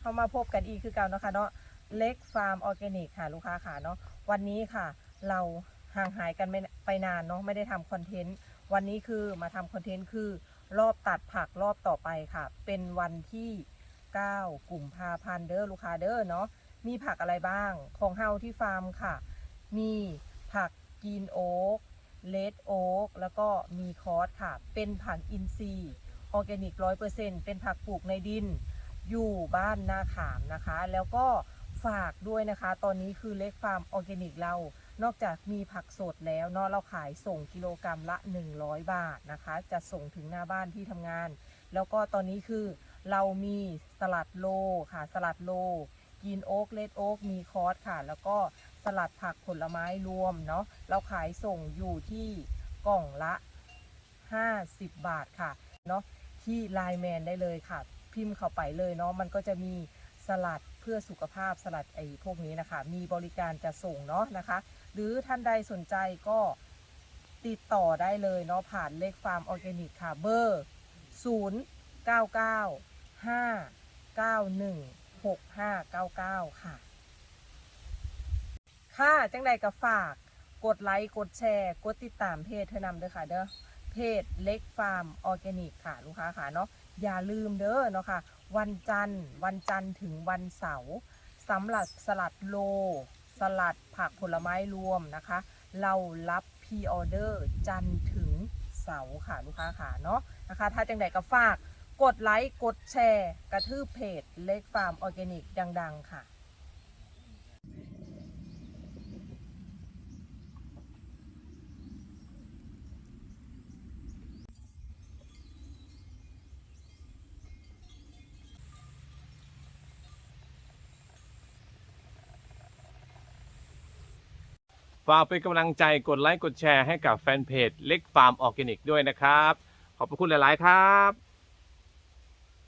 เข้ามาพบกันอีกคือเก่านะคะเนาะเล็กฟาร์มออร์แกนิกค่ะลูกค้าค่ะเนาะวันนี้ค่ะ เราห่างหายกันไม่ไปนานเนาะไม่ได้ทำคอนเทนต์วันนี้คือมาทำคอนเทนต์คือ รอบตัดผักรอบต่อไปค่ะ เป็นวันที่ 9กลุ่มพาพันเด้อลูกค้าเด้อเนาะมีผักอะไรบ้างของเฮาที่ฟาร์มค่ะ มีผักกีนโอ๊กเลดโอ๊กแล้วก็มีคอสค่ะ เป็นผักอินทรีย์ออร์แกนิกร้อยเปอร์เซ็นต์เป็นผักปลูกในดิน อยู่บ้านนาขามนะคะ แล้วก็ฝากด้วยนะคะ ตอนนี้คือเล็กฟาร์มออร์แกนิกเรานอกจากมีผักสดแล้วเนาะเราขายส่งกิโลกรรัมละ 100 บาทนะคะ จะส่งถึงหน้าบ้านที่ทำงาน แล้วก็ตอนนี้คือเรามีสลัดโลค่ะ สลัดโลกินโอ๊กเลดโอ๊กมีคอร์สค่ะ แล้วก็สลัดผักผลไม้รวมเนาะเราขายส่งอยู่ที่กล่องละ 50 บาทค่ะเนาะที่ไลน์แมนได้เลยค่ะ พิมพ์เข้าไปเลยเนาะมันก็จะมีสลัดเพื่อสุขภาพสลัดไอ้พวกนี้นะคะ มีบริการจะส่งเนาะนะคะ หรือท่านใดสนใจก็ติดต่อได้เลยเนาะผ่านเลขฟาร์มออร์แกนิกค่ะเบอร์ 0 9 9 5 9 1 6 5 9 9 ค่ะ ค่ะ จังใดก็ฝากกดไลค์ กดแชร์ กดติดตามเพจเธอนำเด้อค่ะเด้อ เพจเล็กฟาร์มออร์แกนิกค่ะลูกค้าค่ะเนาะอย่าลืมเด้อเนาะค่ะ วันจันทร์ วันจันทร์ถึงวันเสาร์สำหรับสลัดโล สลัดผักผลไม้รวมนะคะ เรารับพรีออเดอร์จันทร์ถึงเสาร์ค่ะลูกค้าค่ะเนาะนะคะ ถ้าจังใดก็ฝากกดไลค์ กดแชร์ กระทืบเพจเล็กฟาร์มออร์แกนิกดัง ๆ ค่ะ ฝากเป็นกำลังใจกดไลค์กดแชร์ให้กับแฟนเพจเล็กฟาร์มออร์แกนิกด้วยนะครับ ขอบพระคุณหลาย ๆ ครับ